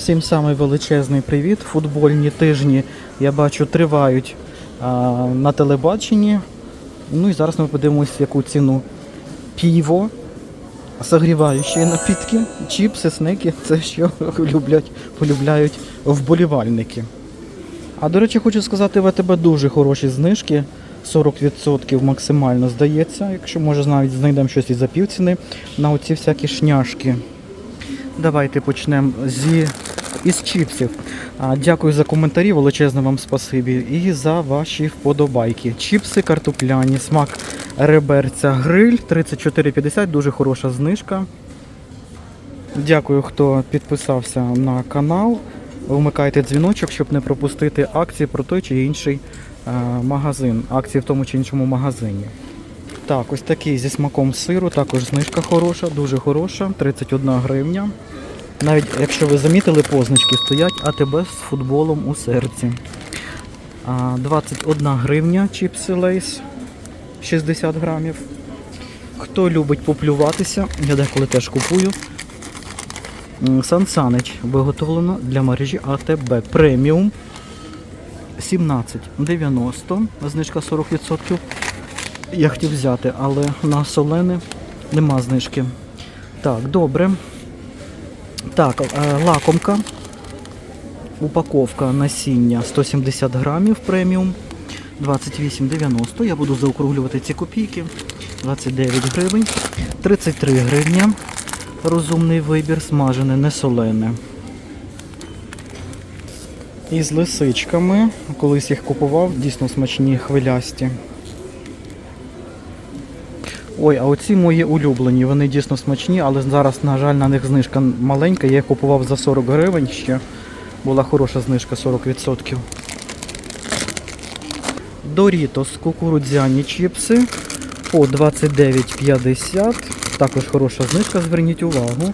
Всім самий величезний привіт. Футбольні тижні, я бачу, тривають а, на телебаченні. Ну і зараз ми подивимося, яку ціну піво, согріваючі напітки, чіпси, снеки це що люблять, полюбляють вболівальники. А до речі, хочу сказати, в ВТБ дуже хороші знижки. 40% максимально здається, якщо може навіть знайдемо щось і за півціни на оці всякі шняшки. Давайте почнемо зі із чіпсів. Дякую за коментарі, величезне вам спасибі. І за ваші вподобайки. Чіпси картопляні, смак реберця гриль 34,50, дуже хороша знижка. Дякую, хто підписався на канал. Вмикайте дзвіночок, щоб не пропустити акції про той чи інший е, магазин. Акції в тому чи іншому магазині. Так, ось такий зі смаком сиру, також знижка хороша, дуже хороша, 31 гривня. Навіть якщо ви замітили, позначки стоять АТБ з футболом у серці. 21 гривня чіпси лейс 60 грамів. Хто любить поплюватися, я деколи теж купую. Сан Санич виготовлено для мережі АТБ преміум 17,90, знижка 40%. Я хотів взяти, але на солене нема знижки. Так, добре. Так, е, лакомка. Упаковка насіння 170 грамів преміум. 28,90. Я буду заокруглювати ці копійки. 29 гривень. 33 гривня. Розумний вибір, смажене, не солене. І з лисичками. Колись їх купував, дійсно смачні хвилясті. Ой, а оці мої улюблені, вони дійсно смачні, але зараз, на жаль, на них знижка маленька. Я їх купував за 40 гривень ще. Була хороша знижка 40%. Дорітос кукурудзяні чіпси по 29,50. Також хороша знижка, зверніть увагу.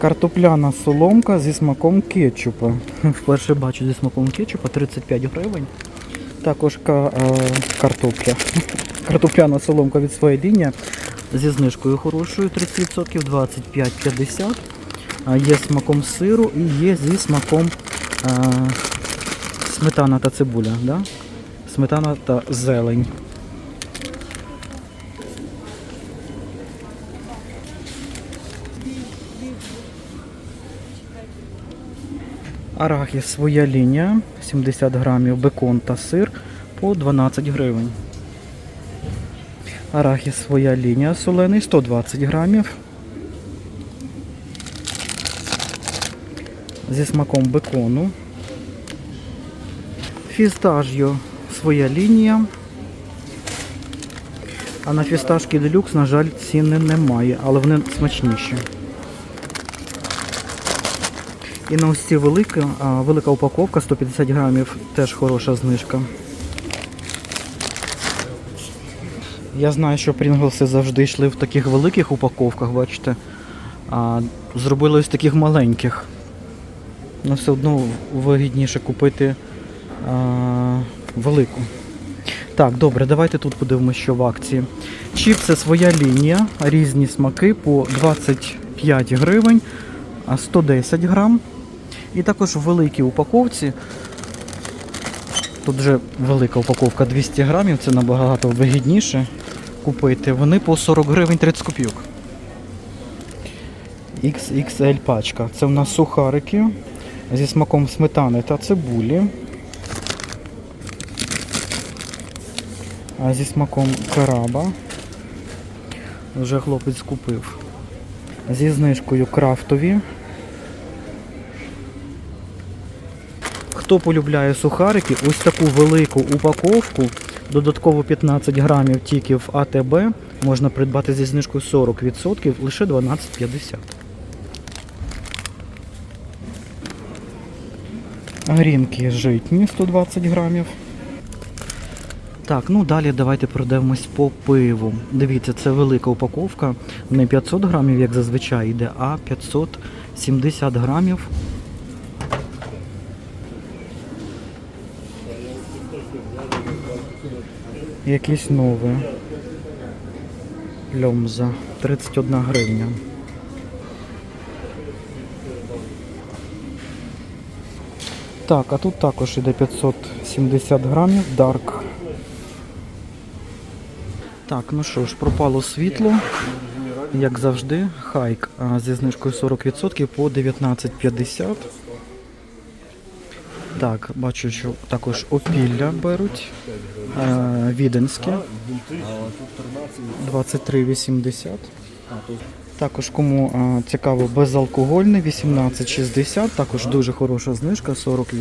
Картопляна соломка зі смаком кетчупа. Вперше бачу зі смаком кетчупа 35 гривень. Також е, картопля. Картопляна соломка від своєї лінії зі знижкою хорошою 30%, 25,50. А Є смаком сиру і є зі смаком е, сметана та цибуля. Да? Сметана та зелень. Арахіс своя лінія, 70 грамів, бекон та сир по 12 гривень. Арахіс своя лінія солений 120 грамів. Зі смаком бекону. Фістажйо своя лінія. А на фісташки делюкс, на жаль, ціни немає, але вони смачніші. І на ось ці велика, велика упаковка 150 грамів, теж хороша знижка. Я знаю, що Прінглси завжди йшли в таких великих упаковках, бачите. А зробили ось таких маленьких. Ну все одно вигідніше купити а, велику. Так, добре, давайте тут подивимося, що в акції. Чіпси своя лінія, різні смаки по 25 гривень, а 110 грам. І також в великій упаковці. Тут вже велика упаковка 200 грамів, це набагато вигідніше купити. Вони по 40 гривень 30 копійок. XXL пачка. Це у нас сухарики зі смаком сметани та цибулі. А зі смаком краба. Вже хлопець купив. Зі знижкою крафтові. Хто полюбляє сухарики, ось таку велику упаковку, додатково 15 грамів тільки в АТБ, можна придбати зі знижкою 40%, лише 12,50. Грінки житні 120 грамів. Так, ну далі давайте пройдемось по пиву. Дивіться, це велика упаковка. Не 500 грамів, як зазвичай йде, а 570 грамів. Якісь нові. Льомза. 31 гривня. Так, а тут також іде 570 грамів дарк. Так, ну що ж, пропало світло. Як завжди, хайк зі знижкою 40% по 19,50. Так, бачу, що також опілля беруть. Е, віденське. 23,80. Також кому а, цікаво безалкогольне 18,60. Також дуже хороша знижка 40%.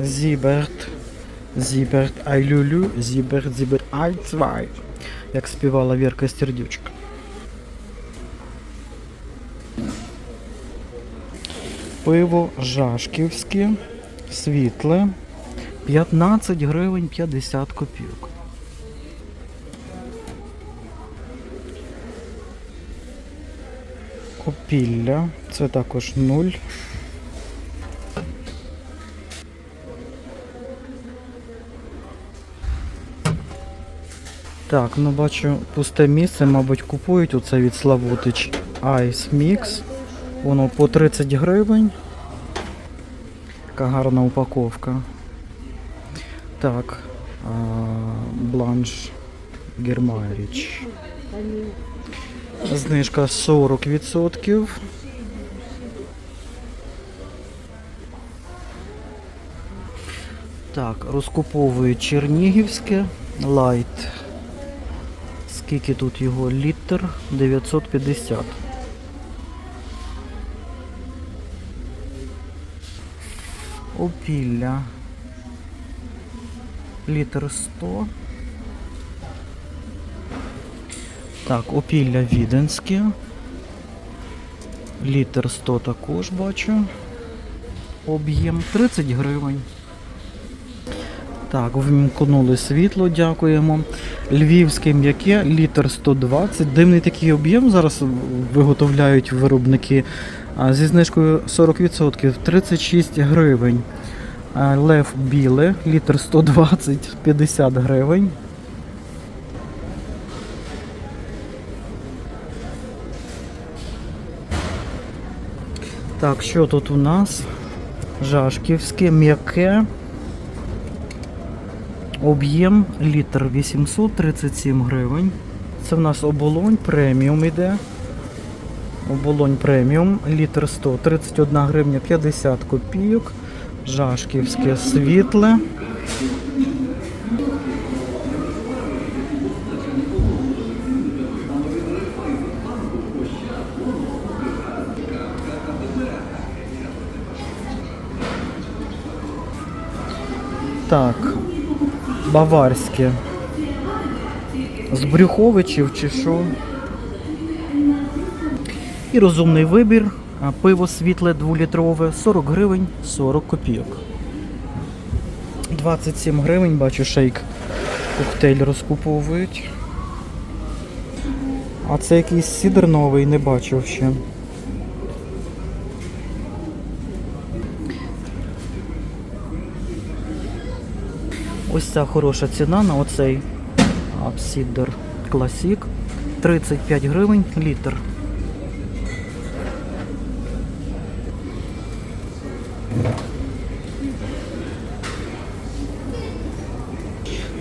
Зіберт. Зіберт Айлюлю. Зіберт Зіберт Альцвай. Як співала Вірка Стердючка. Пиво Жашківське, світле, 15 гривень 50 копійок. Опілля, це також 0. Так, ну бачу пусте місце, мабуть, купують оце від Славутич Ice Mix. Воно по 30 гривень. Така гарна упаковка. Так. Бланш Гермайріч. Знижка 40%. Так, розкуповують Чернігівське лайт. Скільки тут його? Літр 950. Опілля. Літр 100. Так, опілля віденське. Літр 100 також бачу. Об'єм 30 гривень. Так, вимкнули світло, дякуємо. Львівське м'яке, літр 120. Дивний такий об'єм зараз виготовляють виробники. Зі знижкою 40% 36 гривень. Лев біле, літр 120, 50 гривень. Так, що тут у нас? Жашківське, м'яке. Об'єм літр 837 гривень. Це в нас оболонь преміум іде. Оболонь преміум, літр 100, 31 гривня 50 копійок. Жашківське світле. Так, баварське. З Брюховичів чи що? І розумний вибір. Пиво світле 2-літрове 40 гривень 40 копійок. 27 гривень, бачу, шейк коктейль розкуповують. А це якийсь сідр новий, не бачив ще. Ось ця хороша ціна на оцей Апсідер Класік. 35 гривень літр.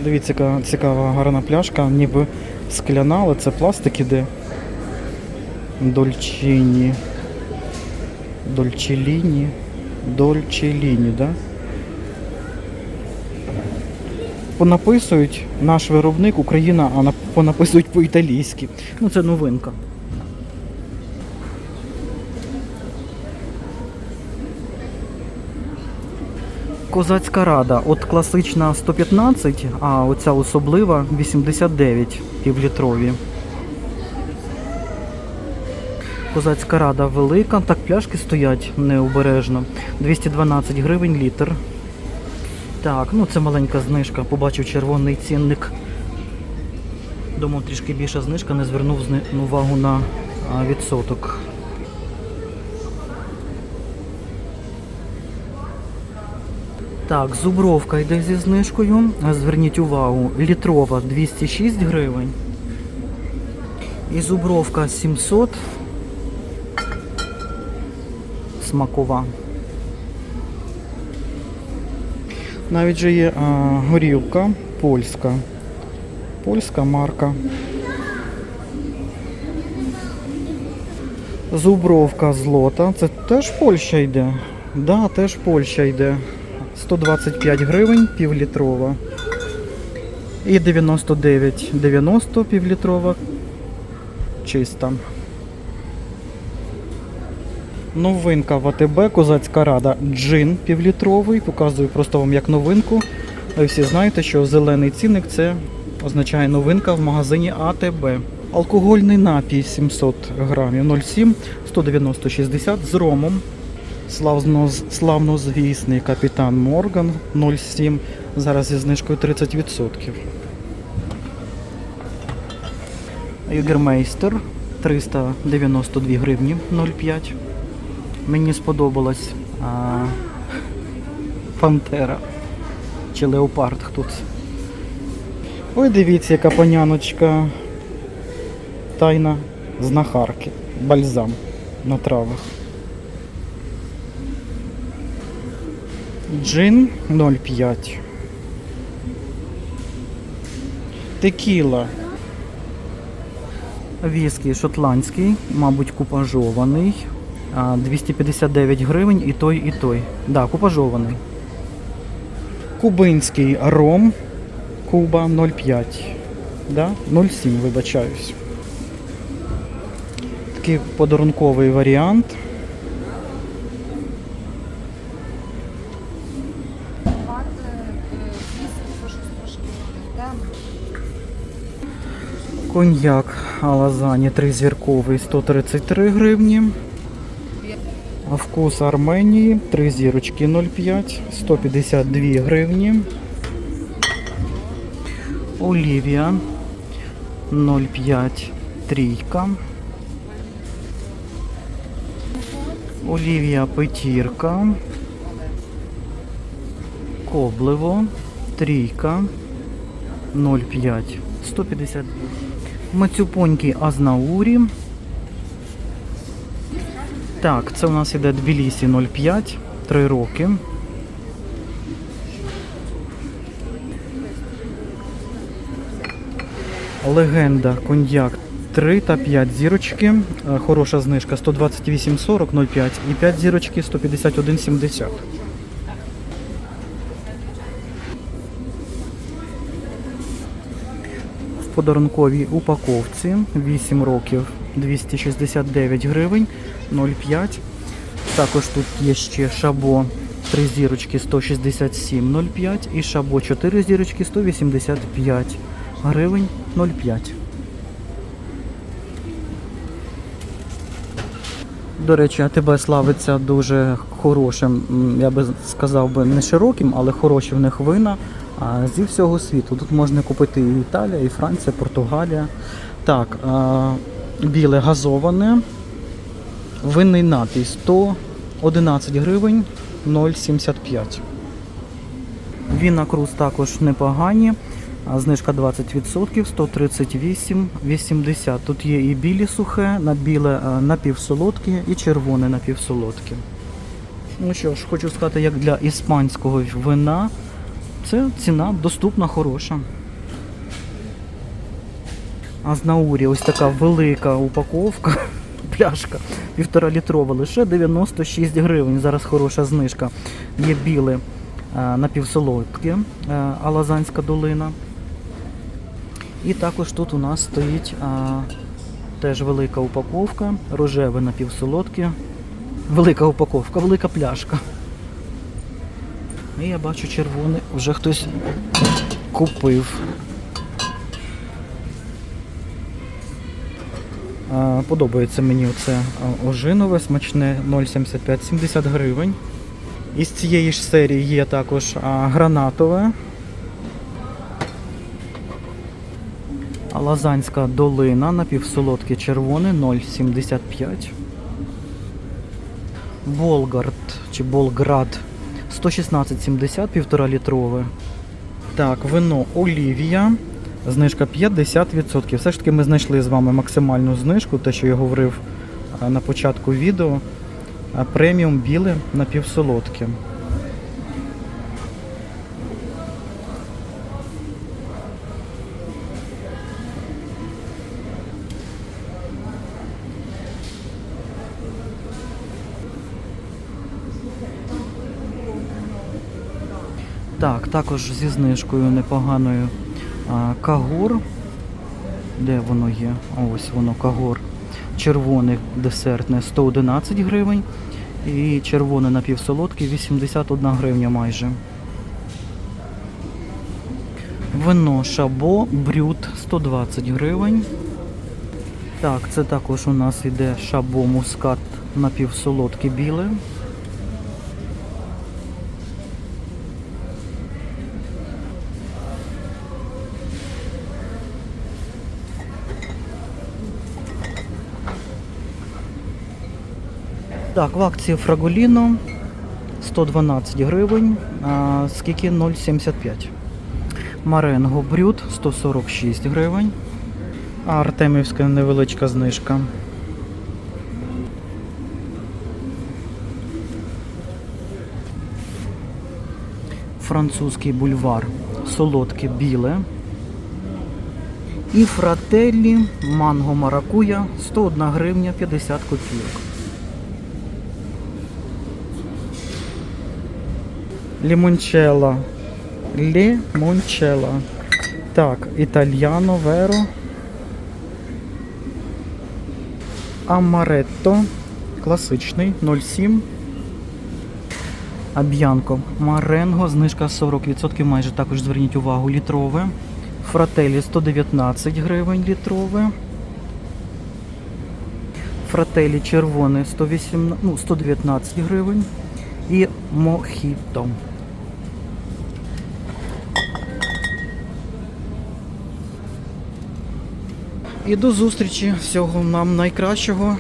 Дивіться, яка цікава гарна пляшка, ніби скляна, але це пластик іде. Дольчині. Дольчеліні. Дольчеліні, да? Понаписують наш виробник Україна, а понаписують по-італійськи. Ну це новинка. Козацька рада. От класична 115, а оця особлива 89 півлітрові. Козацька рада велика. Так, пляшки стоять необережно. 212 гривень літр. Так, ну це маленька знижка. Побачив червоний цінник. Думав трішки більша знижка, не звернув увагу на відсоток. Так, зубровка йде зі знижкою. Зверніть увагу, літрова 206 гривень. І зубровка 700. Смакова. Навіть же є а, горілка польська. Польська марка. Зубровка злота. Це теж Польща йде. Да, теж Польща йде. 125 гривень півлітрова. І 99,90 півлітрова. Чиста. Новинка в АТБ, козацька рада, джин півлітровий. Показую просто вам як новинку. Ви всі знаєте, що зелений цінник це означає новинка в магазині АТБ. Алкогольний напій 700 грамів 0,7, 190,60 з ромом. Славно, славнозвісний капітан Морган 0,7. Зараз зі знижкою 30%. Югермейстер 392 гривні 0,5. Мені сподобалась а, Пантера чи Леопард хто це. Ой, дивіться, яка паняночка. Тайна знахарки. Бальзам на травах. Джин 0,5. Текіла. Віскі шотландський, мабуть, купажований. А, 259 гривень і той, і той. Да, купажований. Кубинський ром. Куба 0,5. Да? 0,7, вибачаюсь. Такий подарунковий варіант. Коньяк Алазані тризірковий 133 гривні. Вкус Арменії 3 зірочки 0,5, 152 гривні. Олівія 0,5 трійка. Олівія петірка. Коблево трійка 0,5 152. Мацюпоньки Азнаурі. Так, це у нас іде Тбілісі 0,5, 3 роки. Легенда коньяк 3 та 5 зірочки. Е, Хороша знижка 128,40 0,5 і 5 зірочки 151,70. В подарунковій упаковці 8 років 269 гривень 0,5. Також тут є ще шабо 3 зірочки 167,05 і шабо 4 зірочки 185 гривень 0,5. До речі, АТБ славиться дуже хорошим, я би сказав би не широким, але хороші в них вина зі всього світу. Тут можна купити і Італія, і Франція, Португалія. Так, біле газоване. Винний напій 111 гривень 0,75. Віна Круз також непогані. Знижка 20%, 138,80. Тут є і білі сухе, на біле е, напівсолодке і червоне напівсолодке. Ну що ж, хочу сказати, як для іспанського вина, це ціна доступна, хороша. А з Наурі ось така велика упаковка, пляшка, півтора літрова, лише 96 гривень. Зараз хороша знижка. Є біле е, напівсолодке, е, Алазанська долина. І також тут у нас стоїть а, теж велика упаковка, рожеве напівсолодке. Велика упаковка, велика пляшка. І я бачу червоний, вже хтось купив. Подобається мені оце ожинове, смачне 0,75, 70 гривень. Із цієї ж серії є також гранатове. Лазанська долина напівсолодке червоне 0,75. Болгард чи Болград 116,70, півтора літрове. Так, вино Олівія. Знижка 50%. Все ж таки ми знайшли з вами максимальну знижку, те, що я говорив е, на початку відео. Е, преміум біле напівсолодке. Так, також зі знижкою непоганою а, кагур. Де воно є? Ось воно кагур. Червоне десертне 111 гривень. І червоне напівсолодке 81 гривня майже. Вино шабо брют 120 гривень. Так, це також у нас іде шабо мускат напівсолодке біле. Так, в акції Фраголіно 112 гривень, скільки 0,75. Маренго Брют 146 гривень. А Артемівська невеличка знижка. Французький бульвар солодке біле. І фрателлі манго маракуя 101 гривня 50 копійок. Лімончело. Лімончело. Так, італьяно, веро. Амаретто. Класичний 0,7. Аб'янко. Маренго. Знижка 40%. Майже також зверніть увагу. Літрове. Фрателі 119 гривень літрове. Фрателі червоне 108, ну, 119 гривень. І мохіто. І до зустрічі. Всього нам найкращого.